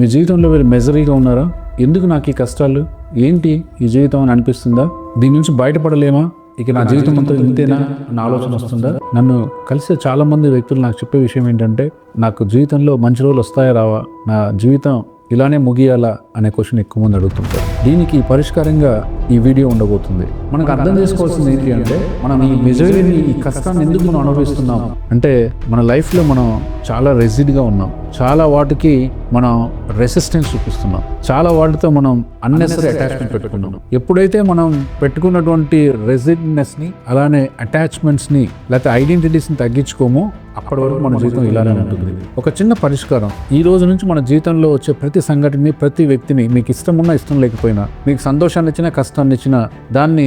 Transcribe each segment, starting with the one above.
మీ జీవితంలో మీరు మెజరీగా ఉన్నారా? ఎందుకు నాకు ఈ కష్టాలు? ఏంటి ఈ జీవితం అని అనిపిస్తుందా? దీని నుంచి బయటపడలేమా? ఇక నా జీవితం అంతా ఇంతేనా? అన్న ఆలోచన వస్తుందా? నన్ను కలిసే చాలా మంది వ్యక్తులు నాకు చెప్పే విషయం ఏంటంటే నాకు జీవితంలో మంచి రోజులు వస్తాయా రావా? నా జీవితం ఇలానే ముగియాలా? అనే క్వశ్చన్ ఎక్కువ మంది అడుగుతుంటారు. దీనికి పరిష్కారంగా ఈ వీడియో ఉండబోతుంది. మనకు అర్థం చేసుకోవాల్సింది ఏంటి అంటే మనం ఈ మెజరీని ఈ కష్టాన్ని ఎందుకు మనం అనుభవిస్తున్నాం? అంటే మన లైఫ్లో మనం చాలా రెసిడ్గా ఉన్నాం. చాలా వాటికి మనం రెసిస్టెన్స్ చూపిస్తున్నాం. చాలా వాటితో మనం అన్నెసరీ అటాచ్మెంట్ పెట్టుకున్నాం. ఎప్పుడైతే మనం పెట్టుకున్నటువంటి రెసిడ్నెస్ని అలానే అటాచ్మెంట్స్ని లేకపోతే ఐడెంటిటీస్ని తగ్గించుకోమో అప్పటి వరకు మన జీవితం ఇలానే ఉంటుంది. ఒక చిన్న పరిష్కారం. ఈ రోజు నుంచి మన జీవితంలో వచ్చే ప్రతి సంఘటనని ప్రతి వ్యక్తిని మీకు ఇష్టమున్నా ఇష్టం లేకపోయినా మీకు సంతోషాన్ని ఇచ్చినా కష్టాన్ని ఇచ్చినా దాన్ని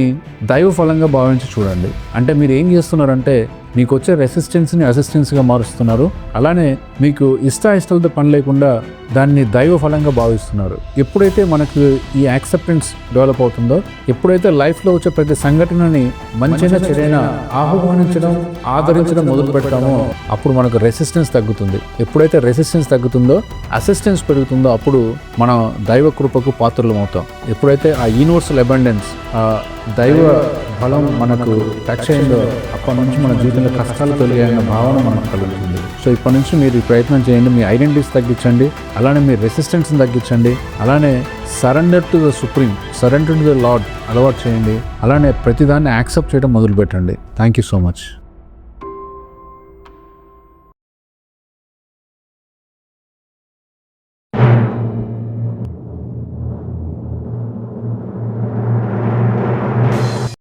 దైవ ఫలంగా భావించి చూడండి. అంటే మీరు ఏం చేస్తున్నారంటే మీకు వచ్చే రెసిస్టెన్స్ని అసిస్టెన్స్గా మారుస్తున్నారు. అలానే మీకు ఇష్టాయిష్టాలతో పని లేకుండా దాన్ని దైవ ఫలంగా భావిస్తున్నారు. ఎప్పుడైతే మనకు ఈ యాక్సెప్టెన్స్ డెవలప్ అవుతుందో ఎప్పుడైతే లైఫ్లో వచ్చే ప్రతి సంఘటనని మంచైనా చెడైనా ఆహ్వానించడం ఆదరించడం మొదలు పెడతామో అప్పుడు మనకు రెసిస్టెన్స్ తగ్గుతుంది. ఎప్పుడైతే రెసిస్టెన్స్ తగ్గుతుందో అసిస్టెన్స్ పెరుగుతుందో అప్పుడు మనం దైవ కృపకు పాత్రలు అవుతాం ఎప్పుడైతే ఆ యూనివర్సల్ అబండెన్స్ దైవ బలం మనకు టచ్ అయిందో అప్పటి నుంచి మన జీవితంలో కష్టాలు తొలిగాయన్న భావన మనకు కలుగుతుంది. సో ఇప్పటి నుంచి మీరు ప్రయత్నం చేయండి మీ ఐడెంటిటీస్ తగ్గించండి అలానే మీ రెసిస్టెన్స్ని తగ్గించండి అలానే surrender to the supreme surrender to the lord అలవాటు చేయండి అలానే ప్రతిదాన్ని యాక్సెప్ట్ చేయడం మొదలుపెట్టండి. Thank you so much.